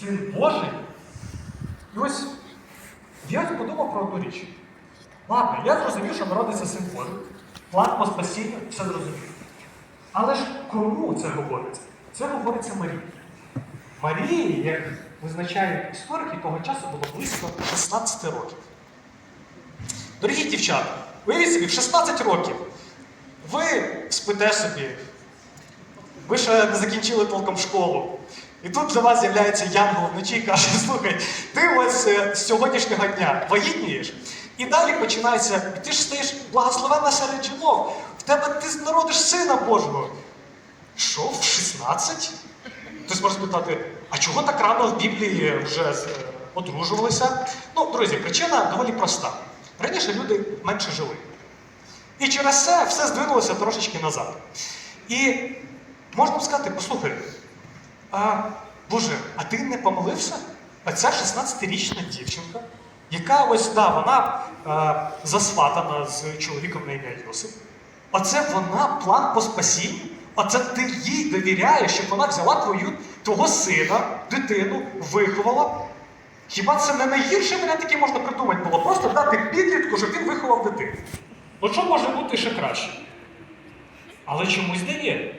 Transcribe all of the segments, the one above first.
син Божий. І ось я подумав про одну річ. Ладно, я зрозумів, що народиться син Божий. План по спасінню, все зрозумів. Але ж кому це говориться? Це говориться Марії. Марії, як визначають історики, того часу було близько 16 років. Дорогі дівчата, уявіть собі, в 16 років ви спите собі, ви ще не закінчили толком школу. І тут до вас з'являється Янгол вночі і каже: слухай, ти ось е, з сьогоднішнього дня вагітнієш, і далі починається, ти ж стаєш благословенна серед жінок, в тебе ти народиш сина Божого. Що, в 16? Хтось може спитати, а чого так рано в Біблії вже е, одружувалися? Ну, друзі, причина доволі проста. Раніше люди менше жили. І через це все здвинулося трошечки назад. І можна сказати, послухай, а, Боже, а ти не помолився? А ця 16-річна дівчинка, яка ось, да, вона а, засватана з чоловіком на ім'я Йосип. Оце вона план по спасінню. Оце ти їй довіряєш, щоб вона взяла твою, твого сина, дитину, виховала. Хіба це не найгірший варіант, який можна придумати було? Просто дати підлітку, щоб він виховав дитину. От що може бути ще краще? Але чомусь не є.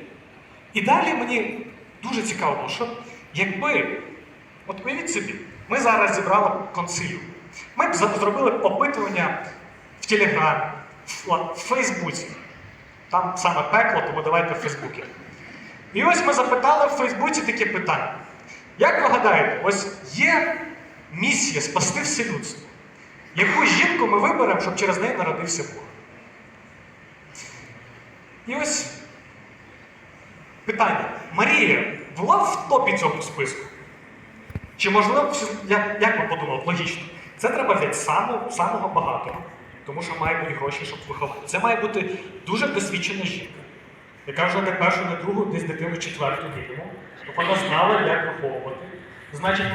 І далі мені дуже цікаво, що якби, от уявіть собі, ми зараз зібрали консиліум. Ми б зробили опитування в Телеграмі, в Фейсбуці. Там саме пекло, тому давайте в Фейсбуці. І ось ми запитали в Фейсбуці таке питання. Як ви гадаєте, ось є місія спасти все людство. Яку жінку ми виберемо, щоб через неї народився Бог? І ось питання. Марія була в топі цього списку? Чи можливо, як, як ви подумали, логічно, це треба взяти самого, самого багатого, тому що має бути гроші, щоб виховати. Це має бути дуже досвідчена жінка, яка вже не першу, не другу, десь дитину четверту мінімум, щоб вона знала, як виховувати. Значить, має